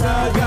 outside.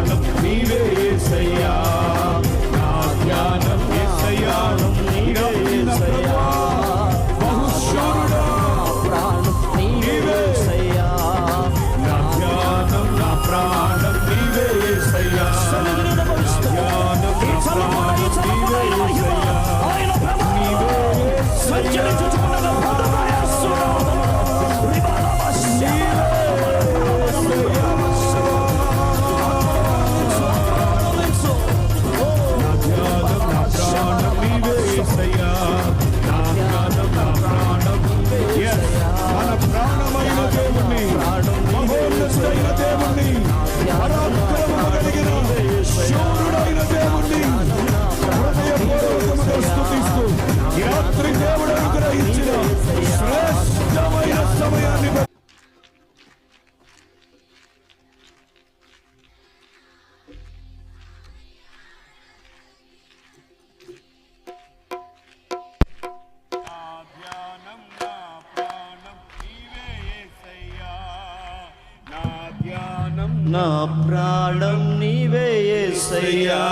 ప్రాణం నీవే సయ్యా నా ప్రాణం నీవే యేసయ్యా.